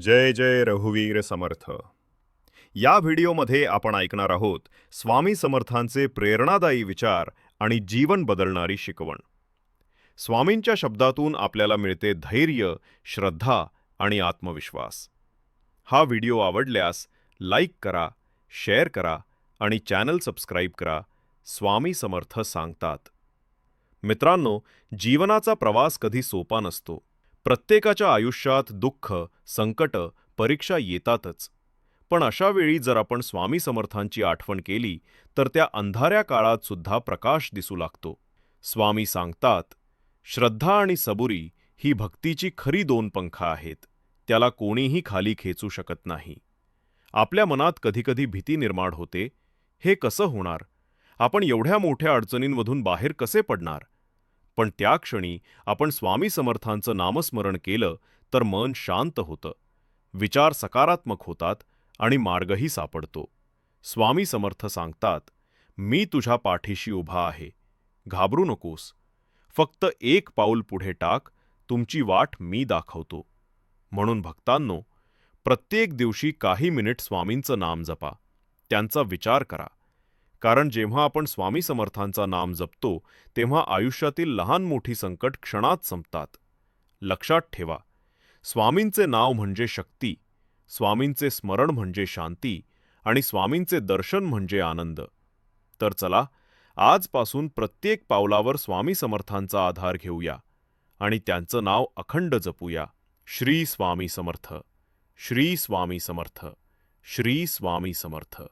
जय जय रघुवीर समर्थ. या व्हिडिओमध्ये आपण ऐकणार आहोत स्वामी समर्थांचे प्रेरणादायी विचार आणि जीवन बदलणारी शिकवण. स्वामींच्या शब्दातून आपल्याला मिळते धैर्य श्रद्धा आणि आत्मविश्वास. हा व्हिडिओ आवडल्यास लाईक करा शेअर करा आणि चॅनल सबस्क्राईब करा स्वामी समर्थ सांगतात. मित्रांनो जीवनाचा प्रवास कधी सोपा नसतो. प्रत्येकाच्या आयुष्यात दुःख संकट परीक्षा येतातच. पण अशा वेळी जर आपण स्वामी समर्थांची आठवण केली तर त्या अंधाऱ्या काळात सुद्धा प्रकाश दिसू लागतो. स्वामी सांगतात श्रद्धा आणि सबुरी ही भक्तीची खरी दोन पंख आहेत. त्याला कोणीही खाली खेचू शकत नाही. आपल्या मनात कधीकधी भीती निर्माण होते. हे कसं होणार? आपण एवढ्या मोठ्या अडचणींमधून बाहेर कसे पडणार? पण त्या क्षणी आपण स्वामी समर्थांचं नामस्मरण केलं तर मन शांत होतं. विचार सकारात्मक होतात आणि मार्गही सापडतो. स्वामी समर्थ सांगतात मी तुझ्या पाठीशी उभा आहे. घाबरू नकोस. फक्त एक पाऊल पुढे टाक. तुमची वाट मी दाखवतो. म्हणून भक्तांनो प्रत्येक दिवशी काही मिनिट स्वामींचं नाम जपा. त्यांचा विचार करा. कारण जेव्हा आपण स्वामी समर्थांचा नाम जपतो तेव्हा आयुष्यातील लहान मोठी संकट क्षणात संपतात. लक्षात ठेवा स्वामींचे नाव म्हणजे शक्ती स्वामींचे स्मरण म्हणजे शांती आणि स्वामींचे दर्शन म्हणजे आनंद. तर चला आजपासून प्रत्येक पावलावर स्वामी समर्थांचा आधार घेऊया आणि त्यांचं नाव अखंड जपूया. श्री स्वामी समर्थ श्री स्वामी समर्थ श्री स्वामी समर्थ.